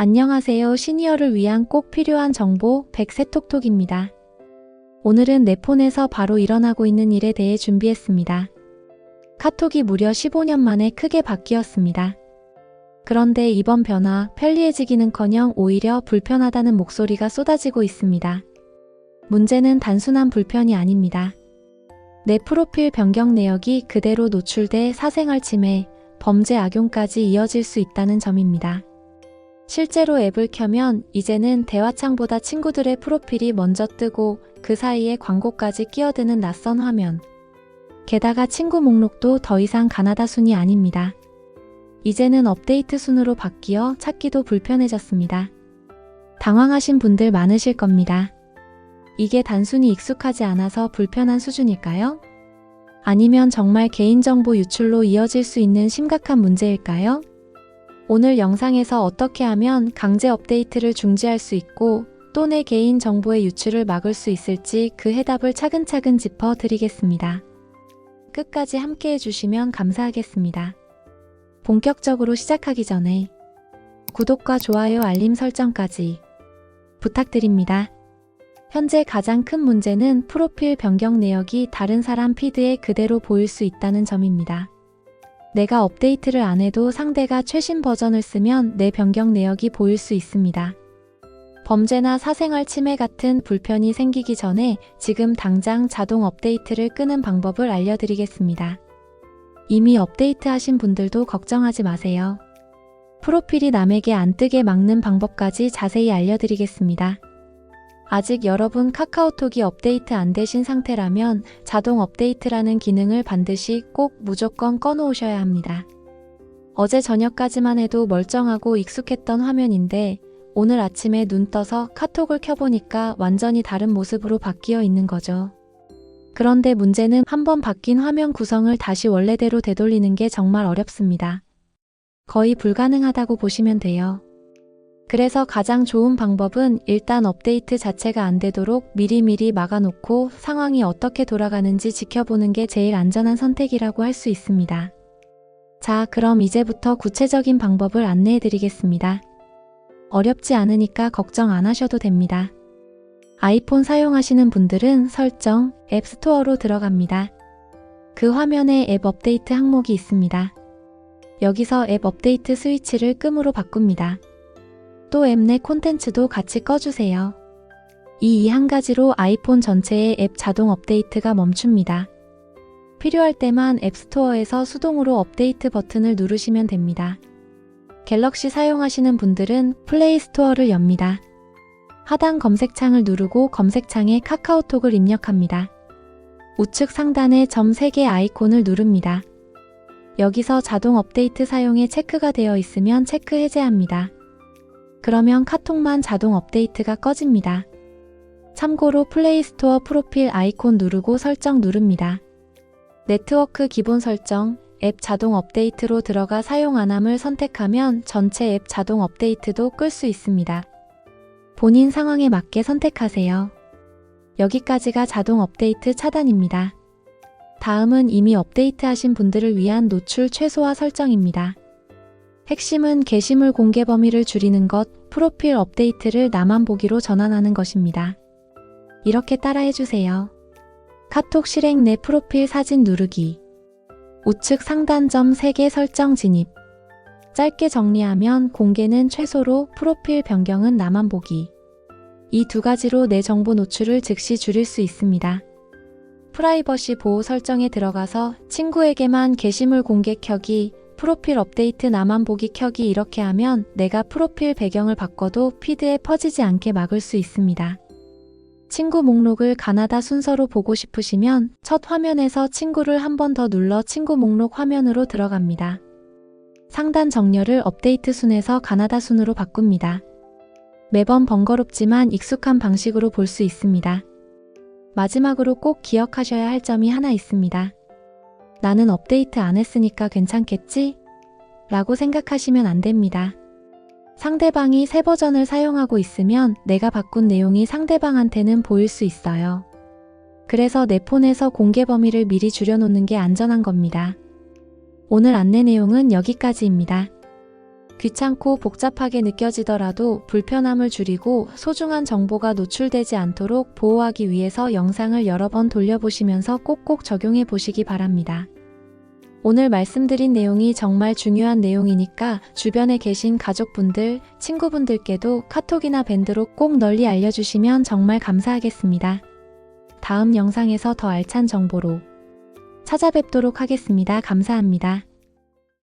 안녕하세요. 시니어를 위한 꼭 필요한 정보 백세톡톡입니다. 오늘은 내 폰에서 바로 일어나고 있는 일에 대해 준비했습니다. 카톡이 무려 15년 만에 크게 바뀌었습니다. 그런데 이번 변화, 편리해지기는커녕 오히려 불편하다는 목소리가 쏟아지고 있습니다. 문제는 단순한 불편이 아닙니다. 내 프로필 변경 내역이 그대로 노출돼 사생활 침해, 범죄 악용까지 이어질 수 있다는 점입니다. 실제로 앱을 켜면 이제는 대화창보다 친구들의 프로필이 먼저 뜨고 그 사이에 광고까지 끼어드는 낯선 화면. 게다가 친구 목록도 더 이상 가나다 순이 아닙니다. 이제는 업데이트 순으로 바뀌어 찾기도 불편해졌습니다. 당황하신 분들 많으실 겁니다. 이게 단순히 익숙하지 않아서 불편한 수준일까요? 아니면 정말 개인정보 유출로 이어질 수 있는 심각한 문제일까요? 오늘 영상에서 어떻게 하면 강제 업데이트를 중지할 수 있고 또 내 개인 정보의 유출을 막을 수 있을지 그 해답을 차근차근 짚어 드리겠습니다. 끝까지 함께 해주시면 감사하겠습니다. 본격적으로 시작하기 전에 구독과 좋아요 알림 설정까지 부탁드립니다. 현재 가장 큰 문제는 프로필 변경 내역이 다른 사람 피드에 그대로 보일 수 있다는 점입니다. 내가 업데이트를 안 해도 상대가 최신 버전을 쓰면 내 변경 내역이 보일 수 있습니다. 범죄나 사생활 침해 같은 불편이 생기기 전에 지금 당장 자동 업데이트를 끄는 방법을 알려드리겠습니다. 이미 업데이트 하신 분들도 걱정하지 마세요. 프로필이 남에게 안 뜨게 막는 방법까지 자세히 알려드리겠습니다. 아직 여러분 카카오톡이 업데이트 안 되신 상태라면 자동 업데이트라는 기능을 반드시 꼭 무조건 꺼놓으셔야 합니다. 어제 저녁까지만 해도 멀쩡하고 익숙했던 화면인데 오늘 아침에 눈 떠서 카톡을 켜보니까 완전히 다른 모습으로 바뀌어 있는 거죠. 그런데 문제는 한번 바뀐 화면 구성을 다시 원래대로 되돌리는 게 정말 어렵습니다. 거의 불가능하다고 보시면 돼요. 그래서 가장 좋은 방법은 일단 업데이트 자체가 안 되도록 미리미리 막아놓고 상황이 어떻게 돌아가는지 지켜보는 게 제일 안전한 선택이라고 할 수 있습니다. 자, 그럼 이제부터 구체적인 방법을 안내해 드리겠습니다. 어렵지 않으니까 걱정 안 하셔도 됩니다. 아이폰 사용하시는 분들은 설정, 앱 스토어로 들어갑니다. 그 화면에 앱 업데이트 항목이 있습니다. 여기서 앱 업데이트 스위치를 끔으로 바꿉니다. 또 앱내 콘텐츠도 같이 꺼주세요. 이 이 한 가지로 아이폰 전체의 앱 자동 업데이트가 멈춥니다. 필요할 때만 앱스토어에서 수동으로 업데이트 버튼을 누르시면 됩니다. 갤럭시 사용하시는 분들은 플레이 스토어를 엽니다. 하단 검색창을 누르고 검색창에 카카오톡을 입력합니다. 우측 상단에 점 3개 아이콘을 누릅니다. 여기서 자동 업데이트 사용에 체크가 되어 있으면 체크 해제합니다. 그러면 카톡만 자동 업데이트가 꺼집니다. 참고로 플레이스토어 프로필 아이콘 누르고 설정 누릅니다. 네트워크 기본 설정, 앱 자동 업데이트로 들어가 사용 안함을 선택하면 전체 앱 자동 업데이트도 끌 수 있습니다. 본인 상황에 맞게 선택하세요. 여기까지가 자동 업데이트 차단입니다. 다음은 이미 업데이트 하신 분들을 위한 노출 최소화 설정입니다. 핵심은 게시물 공개 범위를 줄이는 것, 프로필 업데이트를 나만 보기로 전환하는 것입니다. 이렇게 따라해주세요. 카톡 실행 내 프로필 사진 누르기. 우측 상단점 3개 설정 진입. 짧게 정리하면 공개는 최소로 프로필 변경은 나만 보기. 이 두 가지로 내 정보 노출을 즉시 줄일 수 있습니다. 프라이버시 보호 설정에 들어가서 친구에게만 게시물 공개 켜기, 프로필 업데이트 나만 보기 켜기 이렇게 하면 내가 프로필 배경을 바꿔도 피드에 퍼지지 않게 막을 수 있습니다. 친구 목록을 가나다 순서로 보고 싶으시면 첫 화면에서 친구를 한 번 더 눌러 친구 목록 화면으로 들어갑니다. 상단 정렬을 업데이트 순에서 가나다 순으로 바꿉니다. 매번 번거롭지만 익숙한 방식으로 볼 수 있습니다. 마지막으로 꼭 기억하셔야 할 점이 하나 있습니다. 나는 업데이트 안 했으니까 괜찮겠지? 라고 생각하시면 안 됩니다. 상대방이 새 버전을 사용하고 있으면 내가 바꾼 내용이 상대방한테는 보일 수 있어요. 그래서 내 폰에서 공개 범위를 미리 줄여놓는 게 안전한 겁니다. 오늘 안내 내용은 여기까지입니다. 귀찮고 복잡하게 느껴지더라도 불편함을 줄이고 소중한 정보가 노출되지 않도록 보호하기 위해서 영상을 여러 번 돌려보시면서 꼭꼭 적용해 보시기 바랍니다. 오늘 말씀드린 내용이 정말 중요한 내용이니까 주변에 계신 가족분들, 친구분들께도 카톡이나 밴드로 꼭 널리 알려주시면 정말 감사하겠습니다. 다음 영상에서 더 알찬 정보로 찾아뵙도록 하겠습니다. 감사합니다.